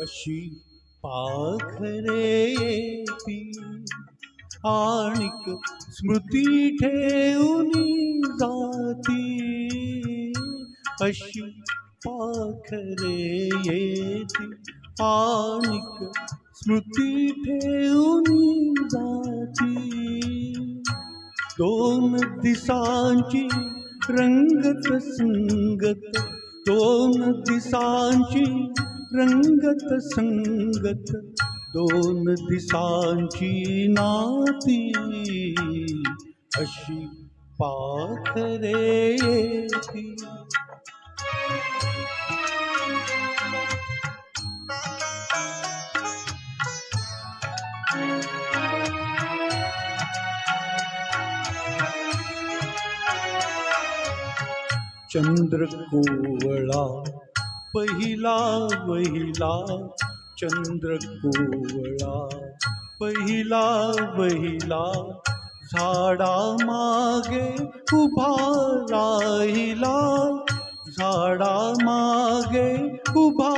अशी पाखरे येती आणिक स्मृती ठेवूनी जाती। अशी पाखरे येती आणिक स्मृती ठेवूनी जाती। दोन दिसांची रंगत संगत, दोन दिसांची रंगत संगत दोन दिसांची नाती. अशी पाखरे येती. चंद्र कोवळा पहिला वहिला चंद्र कोवळा. पहिला वहिला झाडा मागे उभा राहिला. झाडा मागे उभा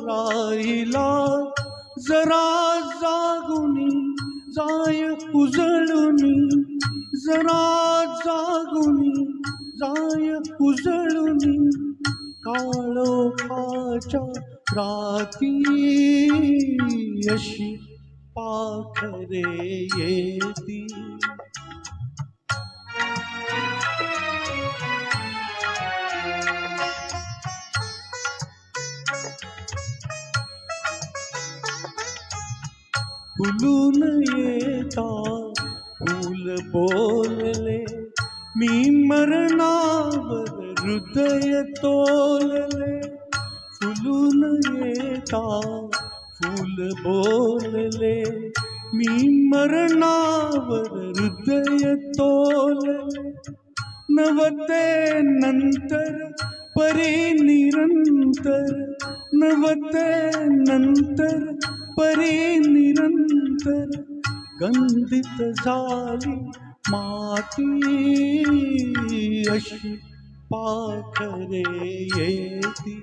राहिला. जरा जागुनी जाय उजळुनी जरा जागुनी जाय उजळुनी काळोखाच्या राती अशी पाखरे येती फुलून येता फूल बोलले मी मरणावर हृदय तोलले फुलून येता फूल बोलले। मी मरणावर हृदय तोलले नवते नंतर परी निरंतर, नवते नंतर परी निरंतर, गंधित झाली माती अशी। पाखरे येती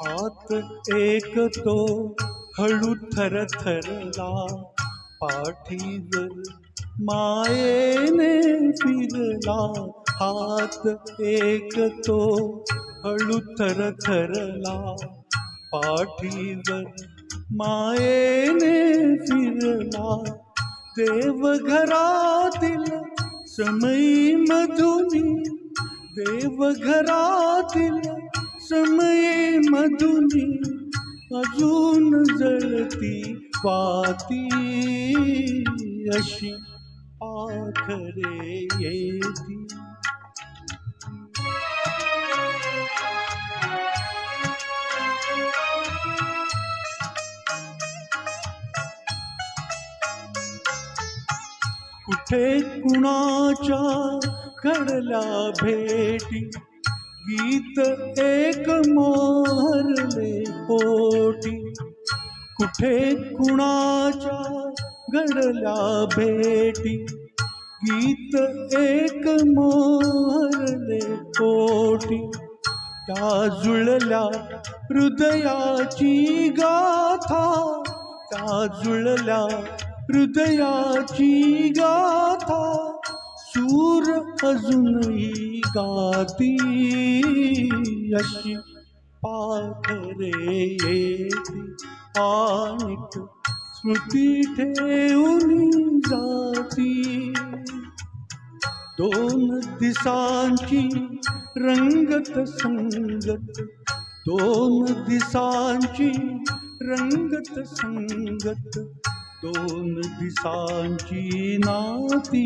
हात एक तो हळू थरथरला पाठीवर मायेने फिरला हात एक तो हळू थरथरला पाठीवर मायेने फिरला। देवघरातील समयी मधुनी। देवघरातील समये मधुनी। अजून जळती वाती अशी पाखरे येती। कुठे कुणाच्या घडल्या भेटी। गीत एक मोहरले पोटी। कुठे कुणाच्या घडल्या भेटी। गीत एक मोहरले पोटी। त्या जुळल्या हृदयाची गाथा, त्या जुळल्या हृदयाची गाथा, सूर अजूनही गाती। अशी पाखरे येती आणिक स्मृती ठेवून जाती। दोन दिसांची रंगत संगत, दोन दिसांची रंगत संगत दोन दिसांची नाती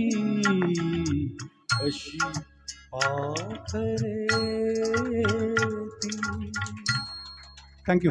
अशी पाखरे थँक्यू